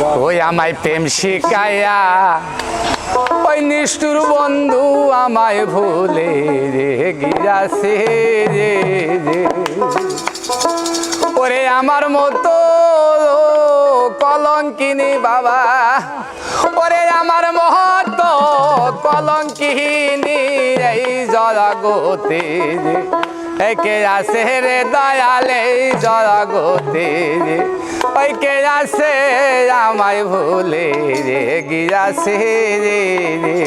ওই আমায় প্রেম শিকায়া ওই নিষ্ঠুর বন্ধু আমায় ভুলে রে গিরাছে রে রে। ওরে আমার মতো কলঙ্কিনী বাবা, ওরে আমার মহত কলঙ্কিনী এই জরাগতে রে একে আছে রে দয়ালে এই জরাগতে রে ওই কে আছে আমায় ভুলে রে গিরাছে রে রে।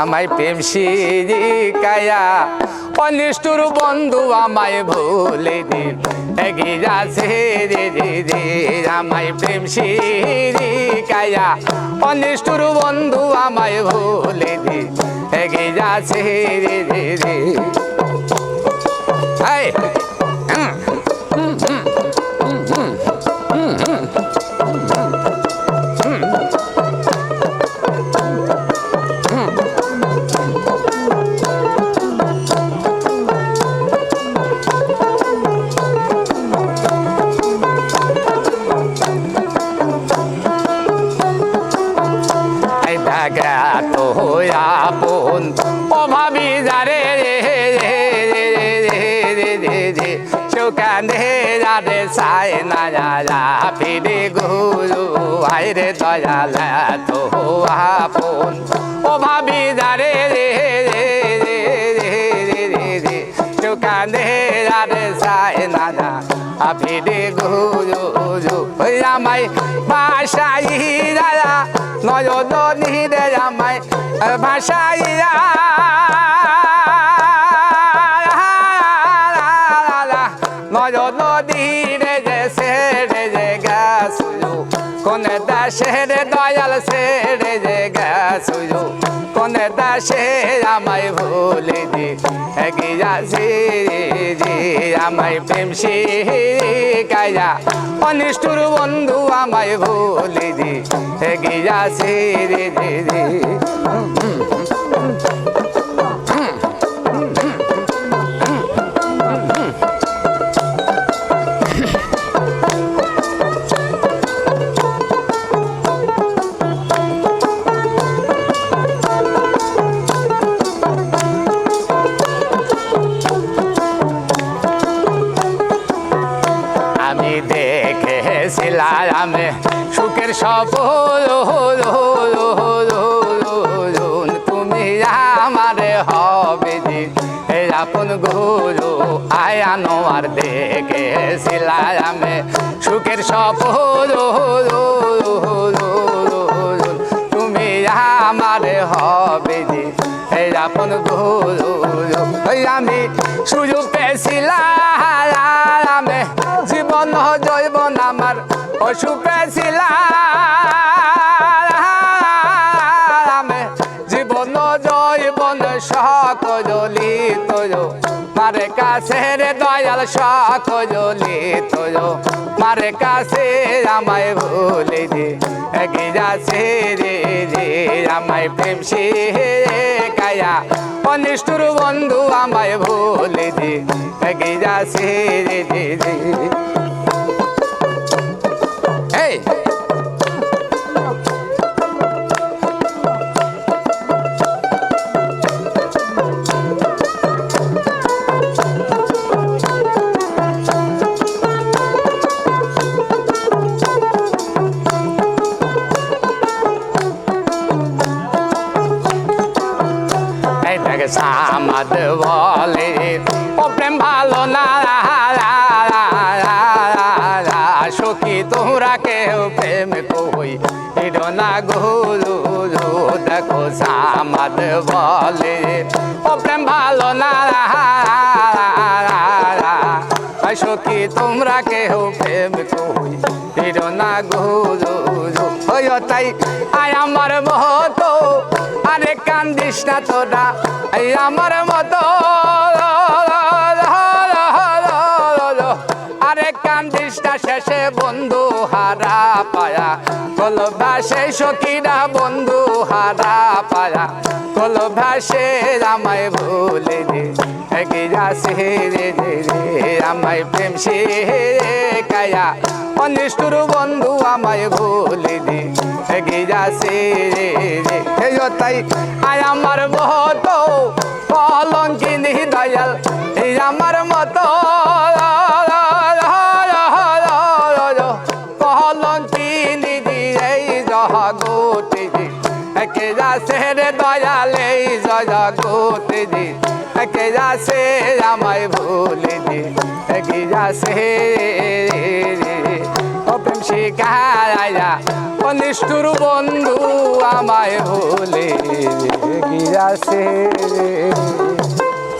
আমায় প্রেম সিরি কায়া অনিষ্ঠুর বন্ধু আমায় ভুলে রে গিরাছে রে রে রে। আমায় প্রেম সিরি কায়া অনিষ্ঠুর বন্ধু আমায় ভুলে রে গিরাছে রে রে রে। Hey! কেউ কাঁধে যারে সাই না যা ফিরে গুরু আয় রে দয়ালা তো আপন। ও ভাবি যারে রে কেউ কাঁধে যারে সাই না যা গুরু রামাই বাসাই রাজা নয় নিরে রামাই ভাষাই মরো নদীর যে সেরে যে গেছু কোন দাসের দয়াল সেরে যে গেছু কোন দাসে আমায় ভুলে দি গিয়াছি জি, আমায় প্রেমসি শিকায়া অনিষ্ঠুর বন্ধু আমায় ভুলে দি গিয়াছি রে রে রে আমি সুখের সফল তুমি আমার হবে এই আপন গুরু আয়ানো আর দেখেছিলাম আমি। সুখের সফল তুমি আমার হবে আপন গুরু, আমি সুযোগ পেয়েছিলাম। অসুখ পেয়েছিলাম জীবন জৈবন মারে কাছে রে ভুলে দে। গিরাছে রে রে, আমায় প্রেম কায়া। অনিষ্ঠুর বন্ধু আমায় ভুলে দে। গিরাছে রে রে রে সামাদ বলে ও প্রেম ভালো না সখী তোমরা কেউ প্রেম কই হিরো না গুরু দেখো সামাদ বলে ও প্রেম ভালো না সখী তোমরা কেউ প্রেম কই হিরো না গুরু ওই তাই আয় আমার মতো আরে কান্দিস না তোরা আমার মতো। আরে কান্দিস চেষ্টা শেষে বন্ধু হারা পায়া কল ভাসে সখীরা বন্ধু হারা পায়া কল ভাসে আমায় ভুলে রে, আমায় প্রেম সে কায়া। অনিষ্ঠুর বন্ধু আমায় ভুলে দে এগিরা সে রে রে। এই তাই আয় আমার বহুত কলঙ্কিনী দয়াল এই আমার মতো কলঙ্কিনী দয়াল আমায় ভুলে দি, একে শিখায়া অনিষ্ঠুর বন্ধু আমায় হলে গিয়াছে